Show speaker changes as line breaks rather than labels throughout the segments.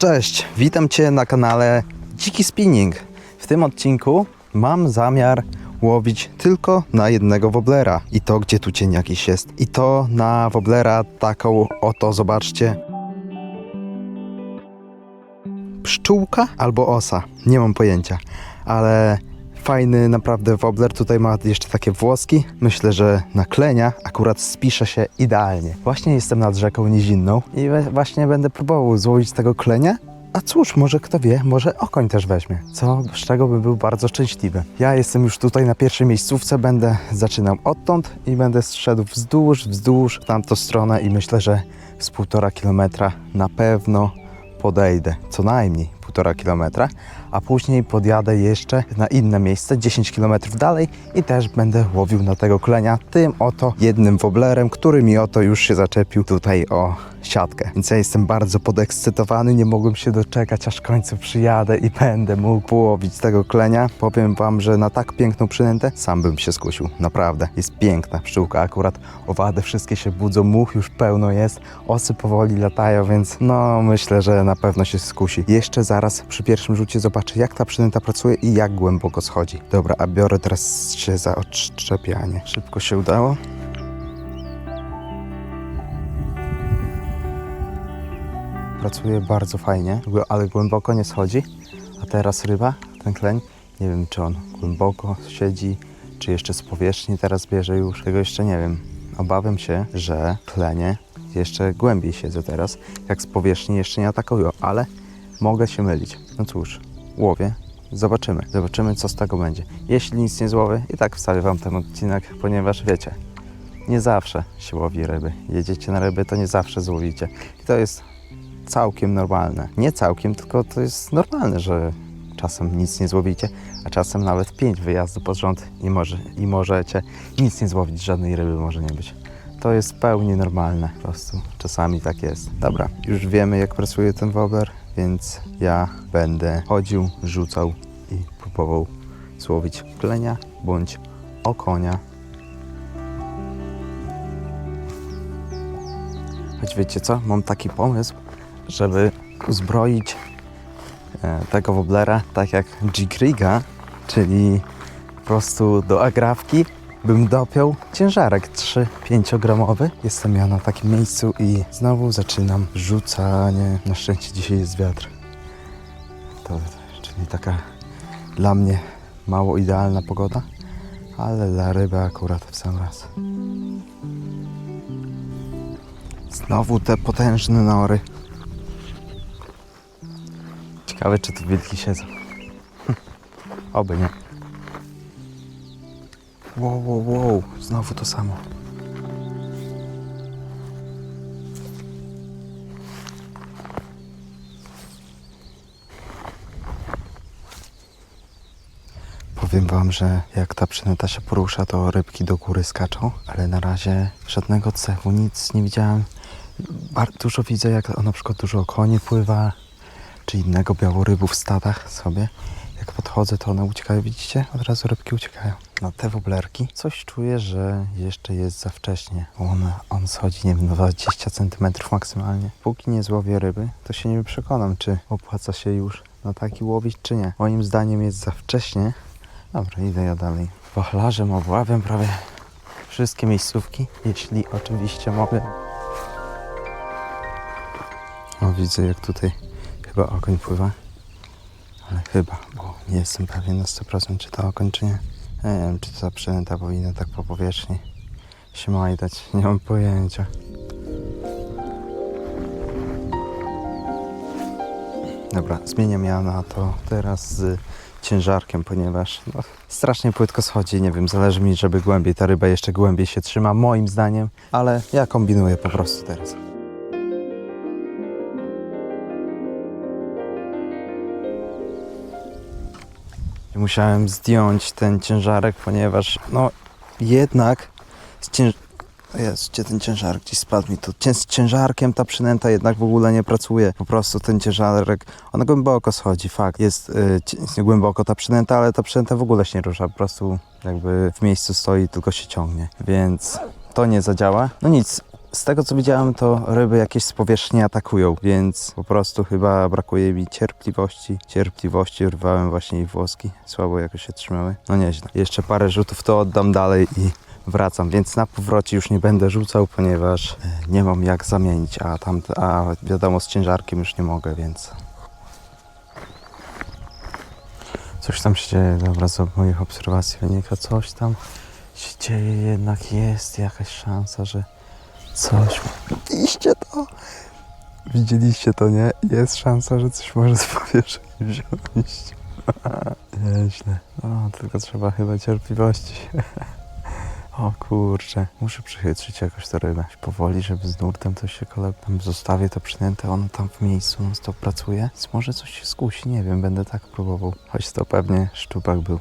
Cześć, witam Cię na kanale Dziki Spinning. W tym odcinku mam zamiar łowić tylko na jednego woblera. I to gdzie tu cień jakiś jest. I to na woblera taką oto, zobaczcie. Pszczółka albo osa, nie mam pojęcia, ale fajny naprawdę wobler. Tutaj ma jeszcze takie włoski. Myślę, że naklenia akurat spisze się idealnie. Właśnie jestem nad rzeką Nizinną i właśnie będę próbował złowić tego klenia. A cóż, może kto wie, może okoń też weźmie, co z czego bym był bardzo szczęśliwy. Ja jestem już tutaj na pierwszej miejscówce, będę zaczynał odtąd i będę szedł wzdłuż, wzdłuż w tamtą stronę i myślę, że z półtora kilometra na pewno podejdę, co najmniej półtora kilometra, a później podjadę jeszcze na inne miejsce, 10 kilometrów dalej i też będę łowił na tego klenia tym oto jednym woblerem, który mi oto już się zaczepił tutaj o siatkę. Więc ja jestem bardzo podekscytowany, nie mogłem się doczekać, aż w końcu przyjadę i będę mógł połowić tego klenia. Powiem wam, że na tak piękną przynętę sam bym się skusił, naprawdę. Jest piękna pszczółka, akurat owady wszystkie się budzą, much już pełno jest, osy powoli latają, więc no myślę, że na pewno się skusi. Jeszcze zaraz przy pierwszym rzucie zobaczę, jak ta przynęta pracuje i jak głęboko schodzi. Dobra, a biorę teraz się za odczepianie. Szybko się udało. Pracuje bardzo fajnie, ale głęboko nie schodzi. A teraz ryba, ten kleń, nie wiem czy on głęboko siedzi, czy jeszcze z powierzchni teraz bierze już. Tego jeszcze nie wiem. Obawiam się, że klenie jeszcze głębiej siedzą teraz, jak z powierzchni jeszcze nie atakują, ale mogę się mylić. No cóż, łowię, zobaczymy. Zobaczymy co z tego będzie. Jeśli nic nie złowię, i tak wstawię wam ten odcinek, ponieważ wiecie, nie zawsze się łowi ryby. Jedziecie na ryby, to nie zawsze złowicie. I to jest całkiem normalne. Nie całkiem, tylko to jest normalne, że czasem nic nie złowicie, a czasem nawet pięć wyjazdów pod rząd i, może, i możecie nic nie złowić, żadnej ryby może nie być. To jest pełni normalne, po prostu czasami tak jest. Dobra, już wiemy jak pracuje ten wobler, więc ja będę chodził, rzucał i próbował złowić klenia bądź okonia. Choć wiecie co, mam taki pomysł, żeby uzbroić e, tego woblera tak jak G-Kriga, czyli po prostu do agrawki bym dopiął ciężarek 3-5 gramowy. Jestem ja na takim miejscu i znowu zaczynam rzucanie. Na szczęście dzisiaj jest wiatr. To, czyli taka dla mnie mało idealna pogoda, ale dla ryby akurat w sam raz. Znowu te potężne nory. Ciekawe, czy tu wilki siedzą. Oby nie. Wow, wow, wow. Znowu to samo. Powiem wam, że jak ta przynęta się porusza, to rybki do góry skaczą, ale na razie żadnego cechu, nic nie widziałem. Bardzo dużo widzę, jak na przykład dużo koni pływa, czy innego białorybu w stadach sobie. Jak podchodzę, to one uciekają, widzicie? Od razu rybki uciekają. No te woblerki, coś czuję, że jeszcze jest za wcześnie. On, on schodzi, nie wiem, 20 cm maksymalnie. Póki nie złowię ryby, to się nie przekonam, czy opłaca się już na taki łowić, czy nie. Moim zdaniem jest za wcześnie. Dobra, idę ja dalej. Wachlarzem obławiam prawie wszystkie miejscówki, jeśli oczywiście mogę. O, widzę jak tutaj chyba okoń pływa. Ale chyba, bo nie jestem pewien na 100% czy to okoń czy nie. Wiem czy ta przynęta powinna tak po powierzchni się majdać. Nie mam pojęcia. Dobra, zmieniam ja na to teraz z ciężarkiem, ponieważ no, strasznie płytko schodzi. Nie wiem, zależy mi, żeby głębiej ta ryba jeszcze głębiej się trzyma, moim zdaniem, ale ja kombinuję po prostu teraz. Musiałem zdjąć ten ciężarek, ponieważ no jednak z cięż... Jezu, gdzie ten ciężarek? Gdzieś spadł mi tu. Z ciężarkiem ta przynęta jednak w ogóle nie pracuje. Po prostu ten ciężarek, on głęboko schodzi, fakt. Jest y, ci- głęboko ta przynęta, ale ta przynęta w ogóle się nie rusza. Po prostu jakby w miejscu stoi, tylko się ciągnie. Więc to nie zadziała. No nic, z tego co widziałem, to ryby jakieś z powierzchni atakują, więc po prostu chyba brakuje mi cierpliwości. Cierpliwości urwałem właśnie jej włoski. Słabo jakoś się trzymały. No nieźle. Jeszcze parę rzutów to oddam dalej i wracam, więc na powrocie już nie będę rzucał, ponieważ e, nie mam jak zamienić, a tam, a wiadomo z ciężarkiem już nie mogę, więc Coś tam się dzieje, dobra, z moich obserwacji wynika, coś tam się dzieje, jednak jest jakaś szansa, że coś... Widzieliście to? Widzieliście to, nie? Jest szansa, że coś może z powierzchni wziąć. Nieźle. No, tylko trzeba chyba cierpliwości. O kurczę, muszę przychytrzyć jakoś tę rybę. Powoli, żeby z nurtem coś się koleb... Tam zostawię to przynęte, ono tam w miejscu non stop pracuje. Więc może coś się skusi, nie wiem, będę tak próbował. Choć to pewnie szczupak był.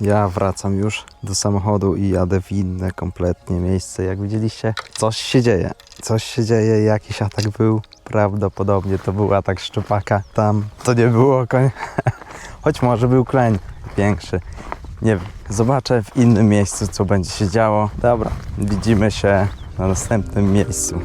Ja wracam już do samochodu i jadę w inne kompletnie miejsce. Jak widzieliście, coś się dzieje. Coś się dzieje, jakiś atak był. Prawdopodobnie to był atak szczupaka. Tam to nie było koń. Choć może był kleń większy. Nie wiem. Zobaczę w innym miejscu, co będzie się działo. Dobra, widzimy się na następnym miejscu.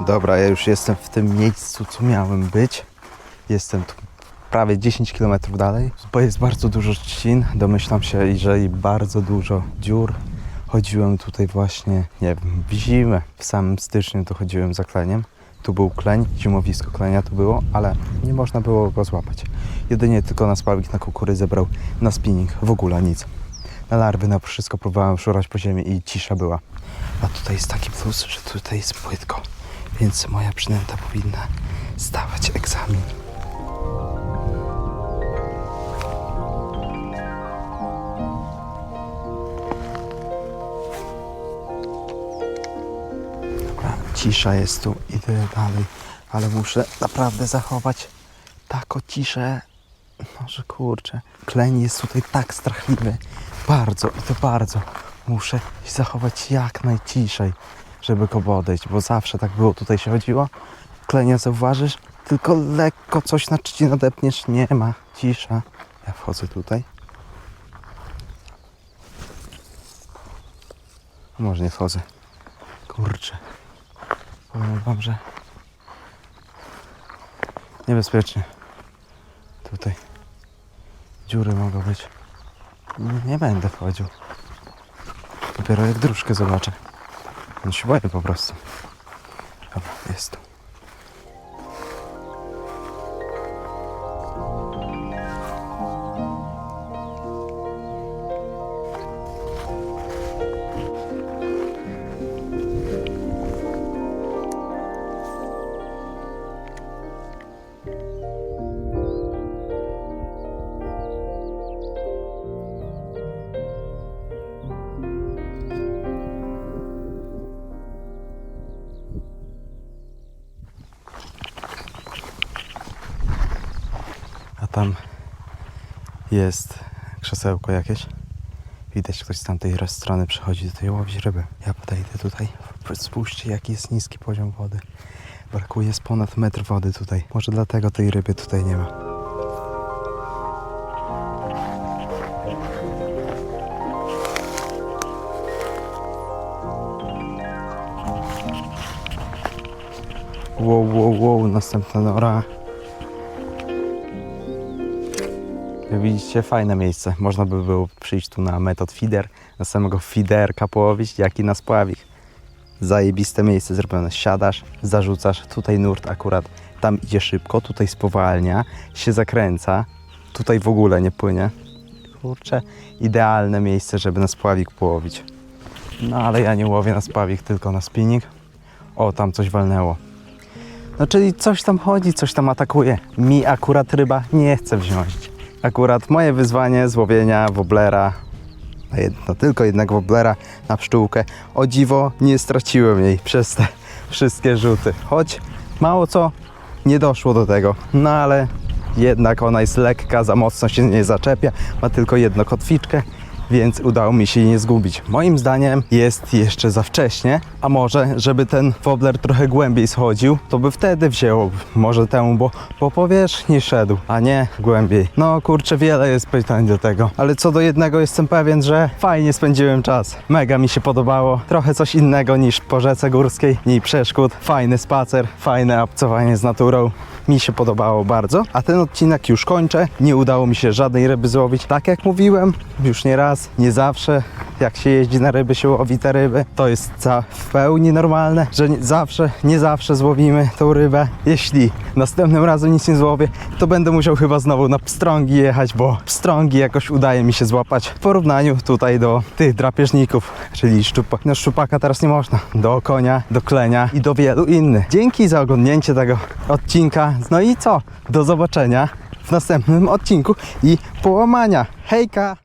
Dobra, ja już jestem w tym miejscu, co miałem być. Jestem tu prawie 10 km dalej, bo jest bardzo dużo trzcin. Domyślam się, że i bardzo dużo dziur. Chodziłem tutaj właśnie, nie wiem, w zimę. W samym styczniu to chodziłem za kleniem. Tu był kleń, zimowisko klenia tu było, ale nie można było go złapać. Jedynie tylko na spławik, na kukurydzę brał, na spinning, w ogóle nic. Na larwy, na wszystko próbowałem szurać po ziemi i cisza była. A tutaj jest taki plus, że tutaj jest płytko, więc moja przynęta powinna zdawać egzamin. Dobra, cisza jest tu, idę dalej, ale muszę naprawdę zachować taką ciszę, no że kurczę, kleń jest tutaj tak strachliwy, bardzo i to bardzo. Muszę zachować jak najciszej, żeby go podejść, bo zawsze tak było, tutaj się chodziło, klenia zauważysz, tylko lekko coś na trzci nadepniesz, nie ma, cisza. Ja wchodzę tutaj. Może nie wchodzę. Kurczę. Powiem wam, że niebezpiecznie. Tutaj dziury mogą być. Nie będę wchodził. Dopiero jak dróżkę zobaczę. On się boję po prostu. Tam jest krzesełko jakieś. Widać, ktoś z tamtej strony przychodzi tutaj łowić ryby. Ja podejdę tutaj. Spójrzcie, jaki jest niski poziom wody. Brakuje z ponad metr wody tutaj. Może dlatego tej ryby tutaj nie ma. Wow, wow, wow, następna nora. Widzicie, fajne miejsce. Można by było przyjść tu na metod feeder, na samego feederka połowić, jak i na spławik. Zajebiste miejsce zrobione. Siadasz, zarzucasz, tutaj nurt akurat, tam idzie szybko, tutaj spowalnia, się zakręca, tutaj w ogóle nie płynie. Kurczę, idealne miejsce, żeby na spławik połowić. No ale ja nie łowię na spławik, tylko na spinning. O, tam coś walnęło. No czyli coś tam chodzi, coś tam atakuje. Mi akurat ryba nie chce wziąć. Akurat moje wyzwanie złowienia woblera, jedno, tylko jednego woblera na pszczółkę. O dziwo nie straciłem jej przez te wszystkie rzuty. Choć mało co nie doszło do tego. No ale jednak ona jest lekka, za mocno się nie zaczepia, ma tylko jedną kotwiczkę więc udało mi się nie zgubić. Moim zdaniem jest jeszcze za wcześnie, a może, żeby ten wobbler trochę głębiej schodził, to by wtedy wzięło może temu, bo po powierzchni szedł, a nie głębiej. No kurczę, wiele jest pytań do tego, ale co do jednego jestem pewien, że fajnie spędziłem czas. Mega mi się podobało, trochę coś innego niż po rzece górskiej, mniej przeszkód, fajny spacer, fajne obcowanie z naturą. Mi się podobało bardzo, a ten odcinek już kończę. Nie udało mi się żadnej ryby złowić. Tak jak mówiłem, już nie raz, nie zawsze, jak się jeździ na ryby, się łowi te ryby. To jest w pełni normalne, że nie zawsze, nie zawsze złowimy tą rybę. Jeśli następnym razem nic nie złowię, to będę musiał chyba znowu na pstrągi jechać, bo pstrągi jakoś udaje mi się złapać w porównaniu tutaj do tych drapieżników, czyli szczupak. No szczupaka teraz nie można, do konia, do klenia i do wielu innych. Dzięki za oglądnięcie tego odcinka. No i co? Do zobaczenia w następnym odcinku i połamania. Hejka!